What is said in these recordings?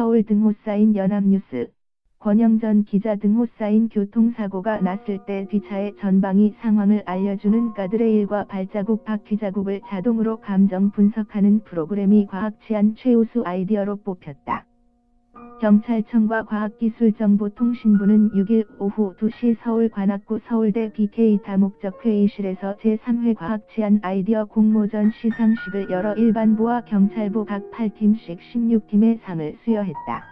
서울 등호 쌓인 연합뉴스. 권영전 기자 등호 쌓인 교통사고가 났을 때 뒷차의 전방위 상황을 알려주는 가드레일과 발자국 바퀴자국을 자동으로 감정 분석하는 프로그램이 과학치안 최우수 아이디어로 뽑혔다. 경찰청과 과학기술정보통신부는 6일 오후 2시 서울 관악구 서울대 BK 다목적 회의실에서 제3회 과학치안 아이디어 공모전 시상식을 열어 일반부와 경찰부 각 8팀씩 16팀의 상을 수여했다.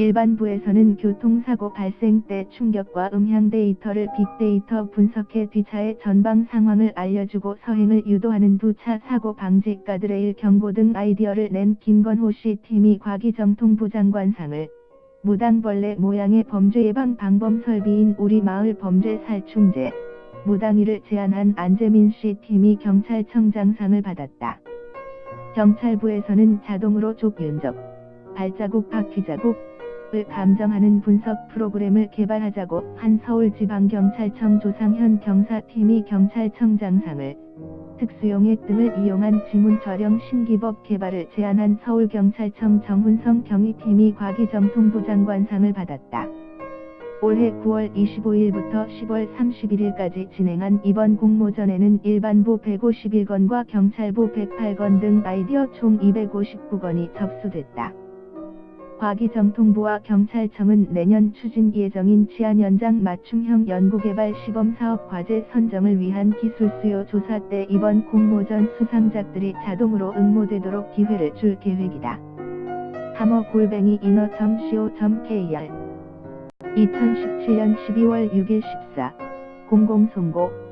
일반부에서는 교통사고 발생 때 충격과 음향 데이터를 빅데이터 분석해 뒤차의 전방 상황을 알려주고 서행을 유도하는 두 차 사고 방지 가드레일 경고 등 아이디어를 낸 김건호 씨 팀이 과기정통부 장관상을 무당벌레 모양의 범죄 예방 방범 설비인 우리 마을 범죄 살충제 무당이를 제안한 안재민 씨 팀이 경찰청장상을 받았다. 경찰부에서는 자동으로 족윤적, 발자국 바퀴자국, 을 감정하는 분석 프로그램을 개발하자고 한 서울지방경찰청 조상현 경사팀이 경찰청장상을 특수용액 등을 이용한 지문 촬영 신기법 개발을 제안한 서울경찰청 정훈성 경위팀이 과기정통부 장관상을 받았다. 올해 9월 25일부터 10월 31일까지 진행한 이번 공모전에는 일반부 151건과 경찰부 108건 등 아이디어 총 259건이 접수됐다. 과기정통부와 경찰청은 내년 추진 예정인 치안 연장 맞춤형 연구개발 시범사업 과제 선정을 위한 기술 수요 조사 때 이번 공모전 수상작들이 자동으로 응모되도록 기회를 줄 계획이다. 함어 골뱅이 인어.co.kr 2017년 12월 6일 14 공공송고